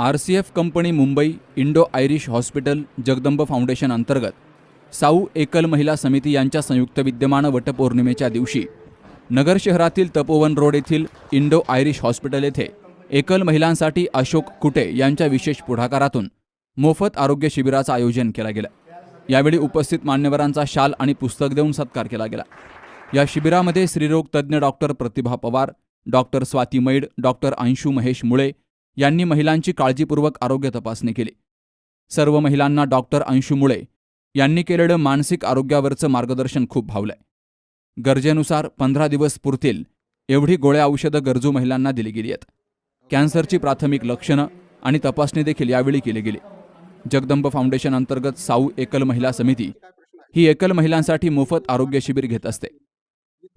R C F company Mumbai Indo Irish hospital Jagdamb foundation अंतर्गत साऊ एकल महिला समिती यांच्या संयुक्त विद्यमान वटपौर्णिमेच्या दिवशी नगर शहरातील तपोवन रोड येथील इंडो आयरिश हॉस्पिटल येथे एकल महिलांसाठी अशोक कुटे यांच्या विशेष पुढाकारातून मोफत आरोग्य शिबिराचं आयोजन केलं गेलं. यावेळी उपस्थित मान्यवरांचा शाल आणि पुस्तक देऊन सत्कार केला गेला. या शिबिरामध्ये स्त्रीरोग तज्ज्ञ doctor Pratibha Pawar doctor Swati Maid doctor Anshu Mahesh Mule यांनी महिलांची काळजीपूर्वक आरोग्य तपासणी केली. सर्व महिलांना डॉक्टर अंशू मुळे यांनी केलेलं मानसिक आरोग्यावरचं मार्गदर्शन खूप भावलंय. गरजेनुसार पंधरा दिवस पुरतील एवढी गोळ्या औषधं गरजू महिलांना दिली गेली आहेत. कॅन्सरची प्राथमिक लक्षणं आणि तपासणी देखील यावेळी केली गेली. जगदंब फाउंडेशन अंतर्गत साऊ एकल महिला समिती ही एकल महिलांसाठी मोफत आरोग्य शिबिर घेत असते.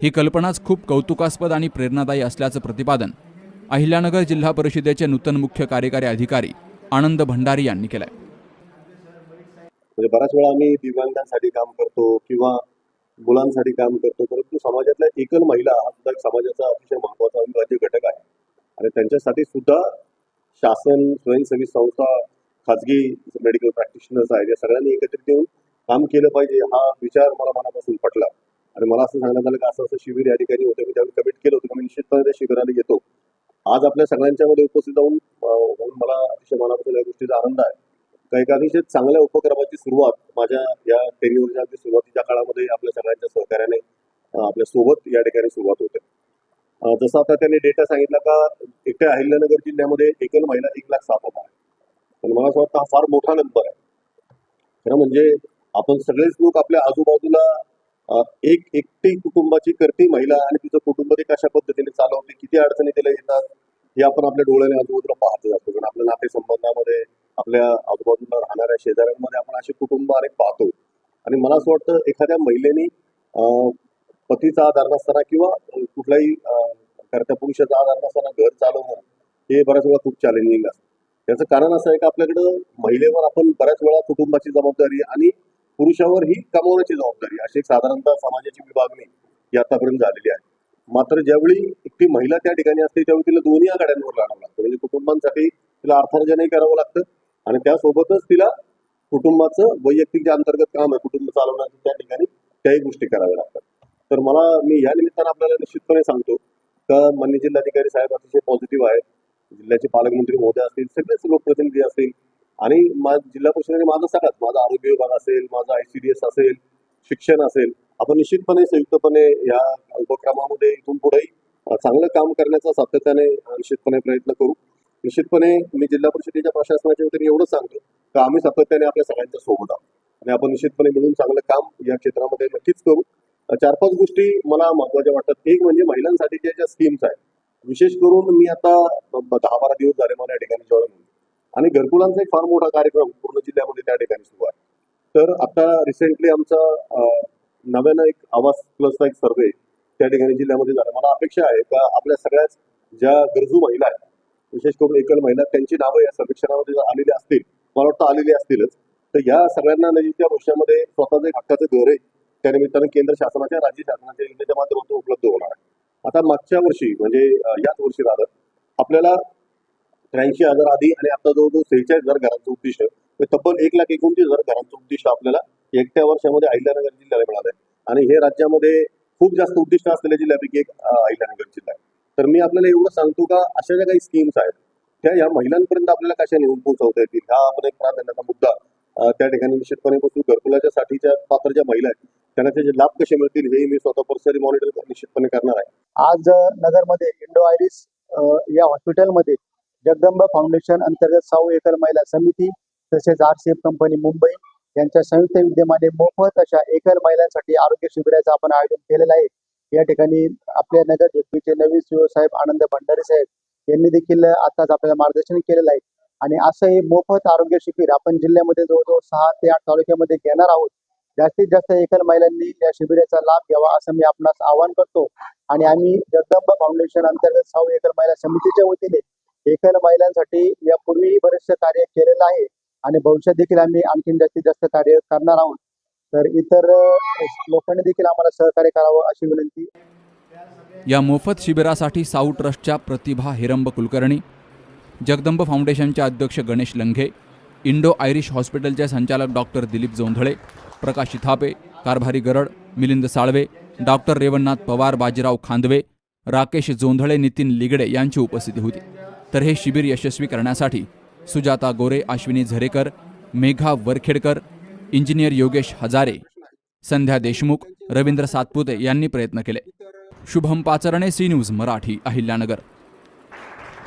ही कल्पनाच खूप कौतुकास्पद आणि प्रेरणादायी असल्याचं प्रतिपादन अहिल्यानगर जिल्हा परिषदेचे नूतन मुख्य कार्यकारी अधिकारी आनंद भंडारी यांनी केलाय. म्हणजे बऱ्याच वेळा आम्ही दिव्यांगांसाठी काम करतो किंवा मुलांसाठी काम करतो परंतु समाजातल्या एकल महिला हा सुद्धा समाजाचा अतिशय महत्त्वाचा अविभाज्य घटक आहे. आणि त्यांच्यासाठी सुद्धा शासन स्वयंसेवी संस्था खाजगी मेडिकल प्रॅक्टिशनर्स आहेत या सगळ्यांनी एकत्रित येऊन काम केलं पाहिजे हा विचार मला मनापासून पटला. आणि मला असं सांगण्यात आलं की असं असं शिबिर या ठिकाणी होतं मी त्यावेळी कमिट केलं होतं मी निश्चितपणे त्या शिबिराला येतो. आज आपल्या सगळ्यांच्या मध्ये उपस्थित जाऊन होऊन मला अतिशय मनापासून या गोष्टीचा आनंद आहे. काही एक अतिशय चांगल्या उपक्रमाची सुरुवात माझ्या या टेन्यूरच्या अगदी सुरुवातीच्या काळामध्ये आपल्या सगळ्यांच्या सहकार्याने आपल्यासोबत या ठिकाणी सुरुवात होते. जसं आता त्यांनी डेटा सांगितला का एकट्या अहिल्यानगर जिल्ह्यामध्ये एकल महिला एक लाख सात हजार आहे. पण मला असं वाटतं हा फार मोठा नंबर आहे. खरं म्हणजे आपण सगळेच लोक आपल्या आजूबाजूला एक एकटी कुटुंबाची करती महिला आणि तिचं कुटुंब ते कशा पद्धतीने चालवते किती अडचणी तिला येतात हे आपण आपल्या डोळ्याने आजूबाजूला पाहत असतो कारण आपल्या नातेसंबंधामध्ये आपल्या आजूबाजूला राहणाऱ्या शेजाऱ्यांमध्ये आपण असे कुटुंब अनेक पाहतो. आणि मला असं वाटतं एखाद्या महिलेने पतीचा आधार नसताना किंवा कुठलाही कुठल्याही करत्या पुरुषाचा आधार नसताना घर चालवणं हे बऱ्याच वेळा खूप चॅलेंजिंग असतं. त्याचं कारण असं आहे का आपल्याकडं महिलेवर आपण बऱ्याच वेळा कुटुंबाची जबाबदारी आणि पुरुषावर ही कमवण्याची जबाबदारी अशी एक साधारणतः समाजाची विभागणी ही आतापर्यंत झालेली आहे. मात्र ज्यावेळी एकटी महिला त्या ठिकाणी असते त्यावेळी तिला दोन्ही आघाड्यांवर लढावं लागतं. म्हणजे कुटुंबांसाठी तिला अर्थार्जनही करावं लागतं आणि त्यासोबतच तिला कुटुंबाचं वैयक्तिक जे अंतर्गत काम आहे कुटुंब चालवण्याचं त्या ठिकाणी त्याही गोष्टी कराव्या लागतात. तर मला मी या निमित्तानं आपल्याला निश्चितपणे सांगतो का मान्य जिल्हाधिकारी साहेब अतिशय पॉझिटिव्ह आहेत. जिल्ह्याचे पालकमंत्री महोदय असतील सगळेच लोकप्रतिनिधी असतील आणि जिल्हा परिषदेने माझं सगळ्यात. माझा आरोग्य विभाग असेल माझा आय सी डी एस असेल शिक्षण असेल. आपण निश्चितपणे संयुक्तपणे या उपक्रमामध्ये इथून पुढेही चांगलं काम करण्याचा सातत्याने निश्चितपणे प्रयत्न करू. निश्चितपणे मी जिल्हा परिषदेच्या प्रशासनाच्या वतीने एवढं सांगतो का आम्ही सातत्याने आपल्या सगळ्यांच्या सोबत आहोत. आणि आपण निश्चितपणे मिळून चांगलं काम या क्षेत्रामध्ये नक्कीच करू. चार पाच गोष्टी मला महत्त्वाच्या वाटतात. एक म्हणजे महिलांसाठीच्या ज्या स्कीम्स आहेत विशेष करून मी आता दहा बारा दिवस झाले मला या ठिकाणी आणि घरकुलांचा एक फार मोठा कार्यक्रम पूर्ण जिल्ह्यामध्ये त्या ठिकाणी सुरू आहे. तर आता रिसेंटली आमचा नव्यानं एक आवास प्लसचा एक सर्वे त्या ठिकाणी जिल्ह्यामध्ये झाला. मला अपेक्षा आहे का आपल्या सगळ्याच ज्या गरजू महिला आहेत विशेष करून एकल महिला त्यांची नावं या सर्वेक्षणामध्ये आलेली असतील मला वाटतं आलेली असतीलच तर या सगळ्यांना नजीकच्या वर्षामध्ये स्वतःचं एक हक्काचं घर आहे. त्या निमित्तानं केंद्र शासनाच्या राज्य शासनाच्या योजनेच्या माध्यमातून उपलब्ध होणार आहे. आता मागच्या वर्षी म्हणजे याच वर्षी राहत आपल्याला त्र्याऐंशी हजार आधी आणि आता जवळजवळ सेहेचाळीस हजार घरांचं उद्दिष्ट म्हणजे तब्बल एक लाख एकोणतीस हजार घरांचं उद्दिष्ट आपल्याला एकट्या वर्षामध्ये अहिल्यानगर जिल्ह्याला मिळालं आहे. आणि हे राज्यामध्ये खूप जास्त उद्दिष्ट असलेल्या जिल्ह्यापैकी एक अहिल्यानगर जिल्हा आहे. तर मी आपल्याला एवढं सांगतो का अशा ज्या काही स्कीम्स आहेत त्या या महिलांपर्यंत आपल्याला कशा नेऊन पोहोचवता येतील? हा आपण एक प्राधान्याचा मुद्दा त्या ठिकाणी निश्चितपणे बसून घरकुलाच्या साठीच्या पात्र ज्या महिला आहेत त्यांना त्याचे लाभ कसे मिळतील हे मी स्वतः पर्सनली मॉनिटर निश्चितपणे करणार आहे. आज नगरमध्ये इंडो आयरिस या हॉस्पिटलमध्ये जगदंबा फाउंडेशन अंतर्गत साऊ एकल महिला समिती तसेच R C F company Mumbai यांच्या संयुक्त विद्यमाने मोफत अशा एकल महिलांसाठी आरोग्य शिबिराचं आपण आयोजन केलेलं आहे. या ठिकाणी आपल्या नगर झेडपीचे नवीन सीओ साहेब आनंद भंडारी साहेब यांनी देखील आताच आपल्याला मार्गदर्शन केलेलं आहे. आणि असं हे मोफत आरोग्य शिबिर आपण जिल्ह्यामध्ये जवळजवळ सहा ते आठ तालुक्यामध्ये घेणार आहोत. जास्तीत जास्त एकल महिलांनी या शिबिराचा लाभ घ्यावा असं मी आपणास आवाहन करतो. आणि आम्ही जगदंबा फाउंडेशन अंतर्गत साऊ एकल महिला समितीच्या वतीने एकल महिलांसाठी यापूर्वीही बरेचसे कार्य केलेलं आहे आणि भविष्यात देखील आम्ही आणखीन जास्तीत जास्त कार्य करणार आहोत. तर इतर लोकांनी देखील आम्हाला सहकार्य करावं अशी विनंती. या मोफत शिबिरासाठी साऊ ट्रस्टच्या प्रतिभा हिरंब कुलकर्णी जगदंब फाउंडेशनचे अध्यक्ष गणेश लंघे इंडो आयरिश हॉस्पिटलचे संचालक डॉक्टर दिलीप जोंधळे प्रकाश थापे कारभारी गरड मिलिंद साळवे डॉक्टर रेवणनाथ पवार बाजीराव खांदवे राकेश जोंधळे नितीन लिगडे यांची उपस्थिती होती. तर हे शिबिर यशस्वी करण्यासाठी सुजाता गोरे अश्विनी झरेकर मेघा वरखेडकर इंजिनियर योगेश हजारे संध्या देशमुख रवींद्र सातपुते यांनी प्रयत्न केले. Shubham Pacharne C news Marathi Ahilyanagar.